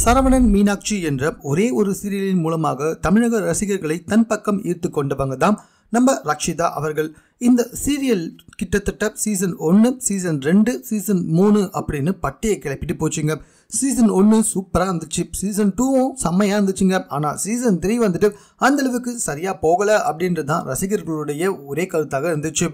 சரவணன் மீனாட்சி என்ற ஒரே ஒரு சீரியலின் மூலமாக தமிழக ரசிகர்களை தன் பக்கம் ஈர்த்து கொண்டவங்க தான் நம்ம ரக்ஷிதா அவர்கள். இந்த சீரியல் கிட்டத்தட்ட சீசன் ஒன்று சீசன் ரெண்டு சீசன் மூணு அப்படின்னு பட்டியை கிளப்பிட்டு போச்சுங்க. சீசன் ஒன்று சூப்பராக இருந்துச்சு. சீசன் டூவும் செம்மையாக இருந்துச்சுங்க. ஆனால் சீசன் த்ரீ வந்துட்டு அந்த அளவுக்கு சரியாக போகலை அப்படின்றது தான் ரசிகர்களுடைய ஒரே கருத்தாக இருந்துச்சு.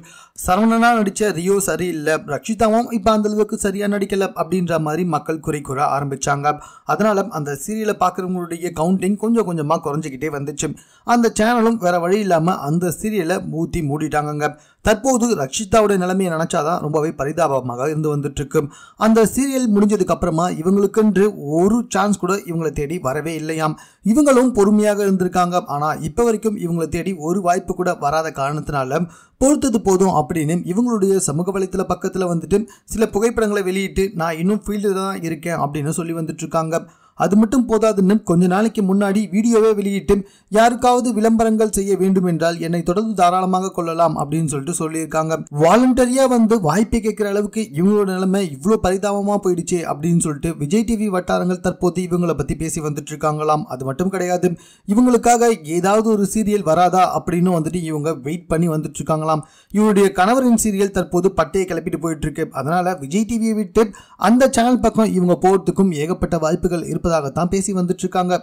சரவணனாக நடித்த ரியோ சரியில்லை. ரக்ஷிதாவும் இப்போ அந்த அளவுக்கு சரியாக நடிக்கலை அப்படின்ற மாதிரி மக்கள் குறை கூற ஆரம்பிச்சாங்க. அதனால் அந்த சீரியலை பார்க்குறவங்களுடைய கவுண்டிங் கொஞ்சம் கொஞ்சமாக குறைஞ்சிக்கிட்டே வந்துச்சு. அந்த சேனலும் வேறு வழி இல்லாமல் அந்த சீரியலை ஊற்றி மூடிட்டாங்கங்க. தற்போது ரக்ஷிதாவோட நிலைமையை நினச்சாதான் ரொம்பவே பரிதாபமாக இருந்து வந்துட்டு இருக்கு. அந்த சீரியல் முடிஞ்சதுக்கு அப்புறமா இவங்களுக்கென்று ஒரு சான்ஸ் கூட இவங்களை தேடி வரவே இல்லையாம். இவங்களும் பொறுமையாக இருந்திருக்காங்க. ஆனால் இப்போ வரைக்கும் இவங்களை தேடி ஒரு வாய்ப்பு கூட வராத காரணத்தினால பொறுத்தது போதும் அப்படின்னு இவங்களுடைய சமூக வலைத்தள பக்கத்தில் வந்துட்டு சில புகைப்படங்களை வெளியிட்டு நான் இன்னும் ஃபீல்டில் தான் இருக்கேன் அப்படின்னு சொல்லி வந்துட்டு இருக்காங்க. அது மட்டும் போதாதுன்னு கொஞ்ச நாளைக்கு முன்னாடி வீடியோவே வெளியிட்டு யாருக்காவது விளம்பரங்கள் செய்ய வேண்டும் என்றால் என்னை தொடர்ந்து தாராளமாக கொள்ளலாம் அப்படின்னு சொல்லிட்டு சொல்லியிருக்காங்க. வாலண்டரியா வந்து வாய்ப்பை கேட்கிற அளவுக்கு இவங்களோட நிலைமை இவ்வளோ பரிதாபமா போயிடுச்சு அப்படின்னு சொல்லிட்டு விஜய் டிவி வட்டாரங்கள் தற்போது இவங்களை பத்தி பேசி வந்துட்டு இருக்காங்களாம் அது மட்டும் கிடையாது இவங்களுக்காக ஏதாவது ஒரு சீரியல் வராதா அப்படின்னு வந்துட்டு இவங்க வெயிட் பண்ணி வந்துட்டு இருக்காங்களாம் இவருடைய கணவரின் சீரியல் தற்போது பட்டையை கிளப்பிட்டு போயிட்டு இருக்கு அதனால விஜய் டிவியை விட்டு அந்த சேனல் பக்கம் இவங்க போகிறதுக்கும் ஏகப்பட்ட வாய்ப்புகள் இருப்பதாகத்தான் பேசி வந்துட்டு இருக்காங்க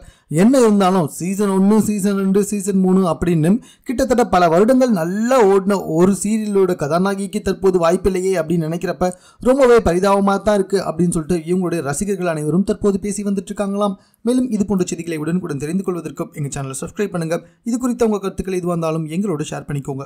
என்ன இருந்தாலும் சீசன் ஒன்று சீசன் ரெண்டு சீசன் மூணு அப்படின்னு கிட்டத்தட்ட பல வருடங்கள் நல்லா ஓடின ஒரு சீரியலோட கதாநாயகிக்கு தற்போது வாய்ப்பில்லையே அப்படின்னு நினைக்கிறப்ப ரொம்பவே பரிதாபமாக தான் இருக்குது அப்படின்னு சொல்லிட்டு இவங்களுடைய ரசிகர்கள் அனைவரும் தற்போது பேசி வந்துட்டு இருக்காங்களாம் மேலும் இது போன்ற செய்திகளை உடனுக்குடன் தெரிந்து கொள்வதற்கும் எங்கள் சேனலை சப்ஸ்கிரைப் பண்ணுங்கள் இது குறித்த உங்கள் கருத்துக்கள் எதுவாக வந்தாலும் எங்களோட ஷேர் பண்ணிக்கோங்க.